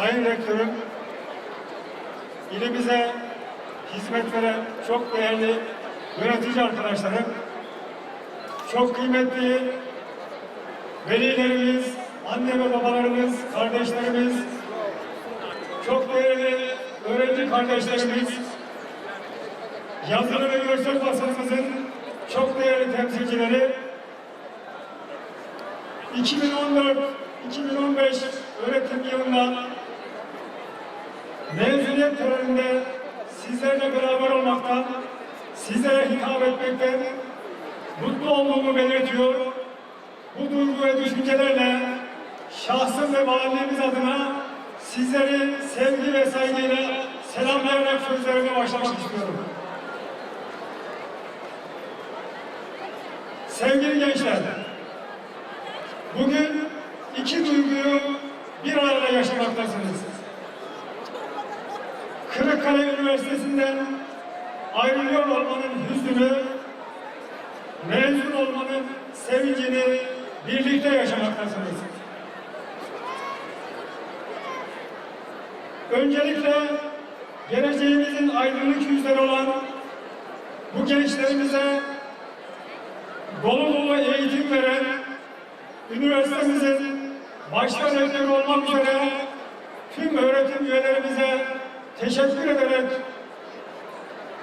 Sayın Rektörüm, ilimize hizmet veren çok değerli yönetici arkadaşlarım, çok kıymetli velilerimiz, anne ve babalarımız, kardeşlerimiz, çok değerli öğrenci kardeşlerimiz, yazılı ve görsel basınımızın çok değerli temsilcileri, 2014-2015 öğretim yılında mezuniyet töreninde sizlerle beraber olmaktan, sizlere hitap etmekten mutlu olduğumu belirtiyor. Bu duygu ve düşüncelerle şahsım ve mahallemiz adına sizleri sevgi ve saygıyla selamlayarak sözlerime başlamak istiyorum. Sevgili gençler, bugün iki duyguyu bir arada yaşamaktasınız. Kırıkkale Üniversitesi'nden ayrılıyor olmanın hüznünü, mezun olmanın sevincini birlikte yaşamaktasınız. Öncelikle geleceğimizin aydınlık yüzleri olan bu gençlerimize dolu dolu eğitim veren üniversitemizin başta rektörü olmak üzere tüm öğretim üyelerimize teşekkür ederek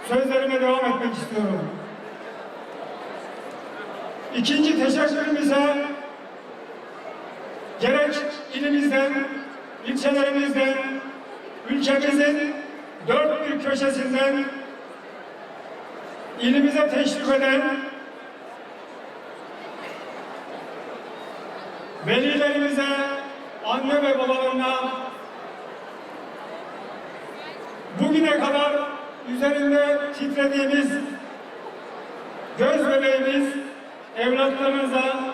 sözlerime devam etmek istiyorum. İkinci teşekkürüm ise gerek ilimizden, ilçelerimizden, ülkemizin dört bir köşesinden ilimize teşrif eden velilerimize, anne ve babalarına bugüne kadar üzerinde titrediğimiz göz bebeğimiz evlatlarınıza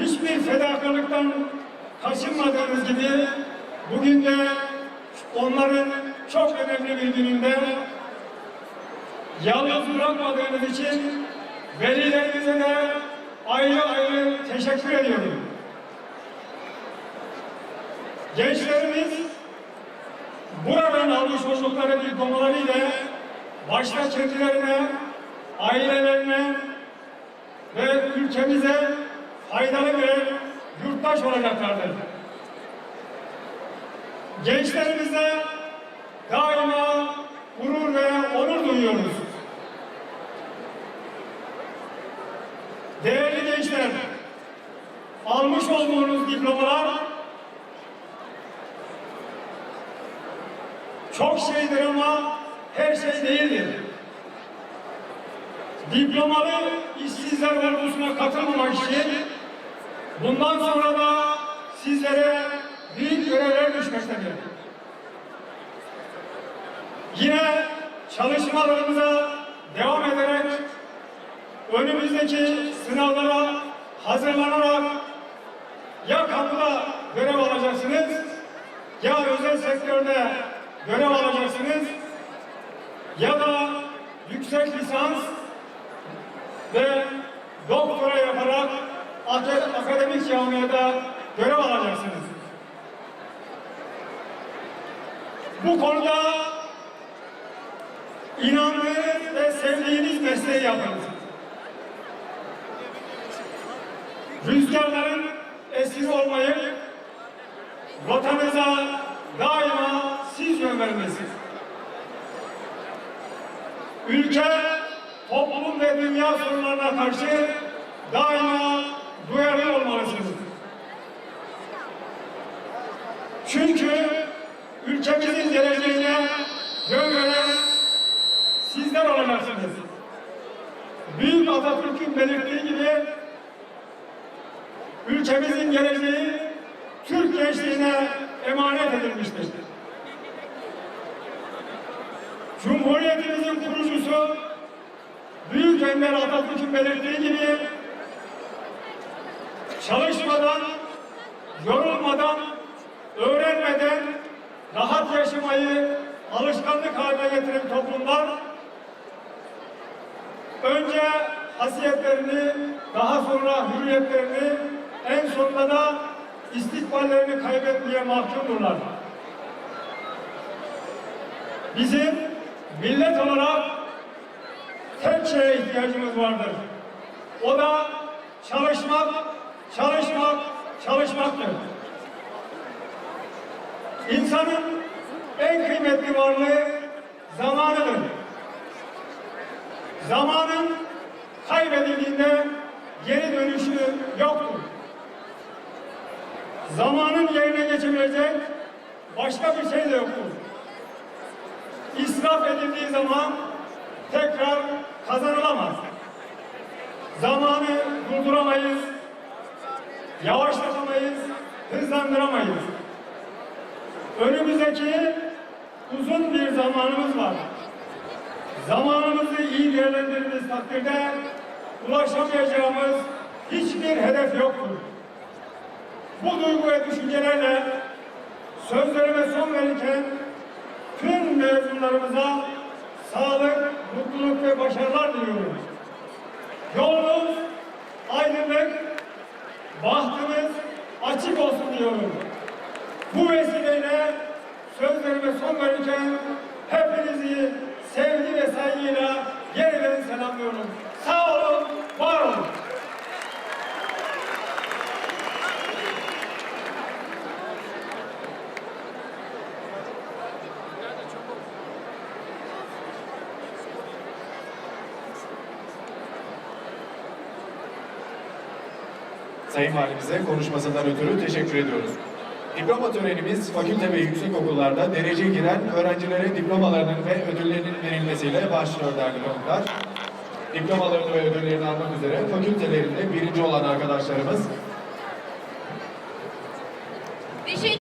hiçbir fedakarlıktan kaçınmadığınız gibi bugün de onların çok önemli bir gününde yalnız bırakmadığınız için velilerimize de ayrı ayrı teşekkür ediyorum. Gençlerimiz buradan almış oldukları diplomaları ile başta kendilerine, ailelerine ve ülkemize faydalı bir yurttaş olacaklardır. Gençlerimize daima gurur ve onur duyuyoruz. Değerli gençler, almış olduğunuz diplomalar çok şeydir ama her şey değildir. Diplomalı işsizler ordusuna katılmamak için bundan sonra da sizlere büyük görevler düşmektedir. Yine çalışmalarımıza devam ederek önümüzdeki sınavlara hazırlanarak ya kamuda görev alacaksınız ya özel sektörde görev alacaksınız ya da yüksek lisans ve doktora yaparak akademik camiada görev alacaksınız. Bu konuda inandığınız ve sevdiğiniz mesleği yapınız. Rüzgarların esiri olmayı vatanınıza daima siz yön vermesiniz. Ülke, toplum ve dünya sorunlarına karşı daima duyarlı olmalısınız. Çünkü ülkemizin geleceğine yön veren sizler olacaksınız. Büyük Atatürk'ün belirttiği gibi ülkemizin geleceği Türk gençliğine emanet edilmiştir. Cumhuriyetimizin kurucusu Büyük Önder Atatürk'ün belirttiği gibi çalışmadan, yorulmadan, öğrenmeden rahat yaşamayı alışkanlık haline getiren toplumlar önce hasiyetlerini, daha sonra hürriyetlerini, en sonunda da istikballerini kaybetmeye mahkumdurlar. Bizim millet olarak tek şeye ihtiyacımız vardır. O da çalışmak, çalışmak, çalışmaktır. İnsanın en kıymetli varlığı zamanıdır. Zamanın kaybedildiğinde geri dönüşü yoktur. Zamanın yerine geçebilecek başka bir şey de yoktur. İsraf edildiği zaman tekrar kazanılamaz. Zamanı durduramayız, yavaşlatamayız, hızlandıramayız. Önümüzdeki uzun bir zamanımız var. Zamanımızı iyi değerlendirdiğimiz takdirde ulaşamayacağımız hiçbir hedef yoktur. Bu duygu ve düşüncelerle sözlerime son verirken tüm mezunlarımıza sağlık, mutluluk ve başarılar diliyorum. Yolunuz aydınlık, bahtımız açık olsun diyorum. Bu vesileyle sözlerime son verirken hepinizi sevgi ve saygıyla yeniden selamlıyorum. Sağ olun, var olun. Sayın Valimize konuşmasından ötürü teşekkür ediyoruz. Diploma törenimiz fakülte ve yüksekokullarda derece giren öğrencilere diplomalarının ve ödüllerinin verilmesiyle başlıyor değerli konuklar. Diplomalarını ve ödüllerini almak üzere fakültelerinde birinci olan arkadaşlarımız